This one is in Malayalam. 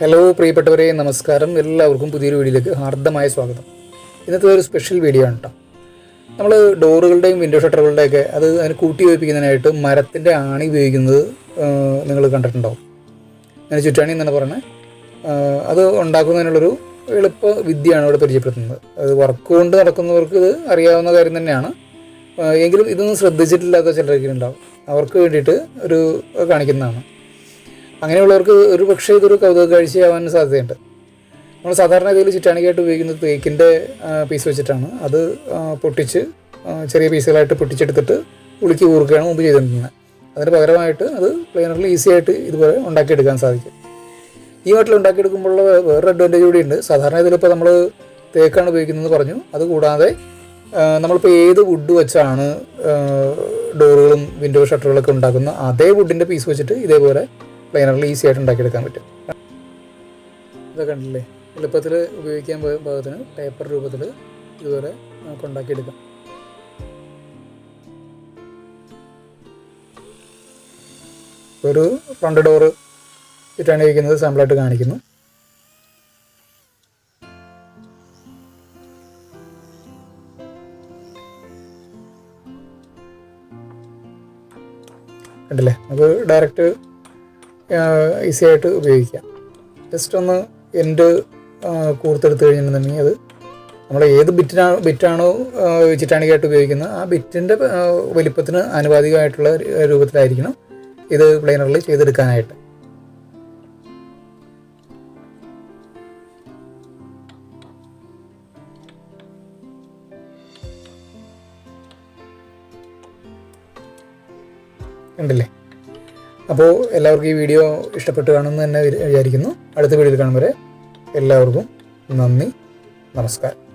ഹലോ പ്രിയപ്പെട്ടവരെ നമസ്കാരം. എല്ലാവർക്കും പുതിയൊരു വീഡിയോയിലേക്ക് ഹാർദമായ സ്വാഗതം. ഇന്നത്തെ ഒരു സ്പെഷ്യൽ വീഡിയോ ആണ് കേട്ടോ നമ്മൾ ഡോറുകളുടെയും വിൻഡോ ഷട്ടറുകളുടെയൊക്കെ അത് അതിന് കൂട്ടി വയ്പ്പിക്കുന്നതിനായിട്ട് മരത്തിന്റെ ആണി ഉപയോഗിക്കുന്നത് നിങ്ങൾ കണ്ടിട്ടുണ്ടാവും അങ്ങനെ ചുറ്റാണി എന്നാണ് പറയുന്നത് അത് ഉണ്ടാക്കുന്നതിനുള്ളൊരു എളുപ്പ വിദ്യയാണ് ഇവിടെ പരിചയപ്പെടുത്തുന്നത്. അത് വർക്ക് കൊണ്ട് നടക്കുന്നവർക്ക് ഇത് അറിയാവുന്ന കാര്യം തന്നെയാണ്. എങ്കിലും ഇതൊന്നും ശ്രദ്ധിച്ചിട്ടില്ലാത്ത ചിലരൊക്കെ ഉണ്ടാവും. അവർക്ക് വേണ്ടിയിട്ട് ഒരു കാണിക്കുന്നതാണ്. അങ്ങനെയുള്ളവർക്ക് ഒരു പക്ഷേ ഇതൊരു കൗതുക കാഴ്ചയാവാൻ സാധ്യതയുണ്ട്. നമ്മൾ സാധാരണ ഇതിൽ ചിറ്റാണിക്കായിട്ട് ഉപയോഗിക്കുന്നത് തേക്കിന്റെ പീസ് വെച്ചിട്ടാണ്. അത് പൊട്ടിച്ച് ചെറിയ പീസുകളായിട്ട് പൊട്ടിച്ചെടുത്തിട്ട് ഉളുക്കി കൂർക്കുകയാണ് മുമ്പ് ചെയ്തിരുന്നത്. അതിന് പകരമായിട്ട് അത് പ്ലെയിനറിൽ ഈസി ആയിട്ട് ഇതുപോലെ ഉണ്ടാക്കിയെടുക്കാൻ സാധിക്കും. ഈ വാട്ടിൽ ഉണ്ടാക്കിയെടുക്കുമ്പോഴുള്ള വേറൊരു അഡ്വാന്റേജ് കൂടി ഉണ്ട്. സാധാരണ ഇതിലിപ്പോൾ നമ്മൾ തേക്കാണ് ഉപയോഗിക്കുന്നത് പറഞ്ഞു. അതുകൂടാതെ നമ്മളിപ്പോൾ ഏത് വുഡ് വെച്ചാണ് ഡോറുകളും വിൻഡോ ഷട്ടറുകളൊക്കെ ഉണ്ടാക്കുന്ന അതേ വുഡിന്റെ പീസ് വെച്ചിട്ട് ഇതേപോലെ പ്ലെയിനറിൽ ഈസി ആയിട്ട് ഉണ്ടാക്കിയെടുക്കാൻ പറ്റും. ഇതൊക്കെ കണ്ടില്ലേ? എളുപ്പത്തിൽ ഉപയോഗിക്കാൻ പാകത്തിന് പേപ്പർ രൂപത്തിൽ ഇതുപോലെ നമുക്ക് ഉണ്ടാക്കിയെടുക്കാം. ഒരു ഫ്രണ്ട് ഡോറ് ഇട്ടാണ് ഇരിക്കുന്നത്. സാമ്പിളായിട്ട് കാണിക്കുന്നു. കണ്ടില്ലേ? നമുക്ക് ഡയറക്റ്റ് ഈസി ആയിട്ട് ഉപയോഗിക്കാം. ജസ്റ്റ് ഒന്ന് എൻഡ് കൂർത്തെടുത്ത് കഴിഞ്ഞിട്ടുണ്ടെങ്കിൽ അത് നമ്മൾ ഏത് ബിറ്റിനാണ് ബിറ്റാണോ ചിറ്റാണിക്കായിട്ട് ഉപയോഗിക്കുന്നത് ആ ബിറ്റിന്റെ വലിപ്പത്തിന് ആനുപാതികമായിട്ടുള്ള രൂപത്തിലായിരിക്കണം ഇത് പ്ലെയിനറിൽ ചെയ്തെടുക്കാനായിട്ട്. ഉണ്ടല്ലേ അപ്പോൾ എല്ലാവർക്കും ഈ വീഡിയോ ഇഷ്ടപ്പെട്ട് കാണുമെന്ന് തന്നെ വിചാരിക്കുന്നു. അടുത്ത വീഡിയോയിൽ കാണും വരെ എല്ലാവർക്കും നന്ദി നമസ്കാരം.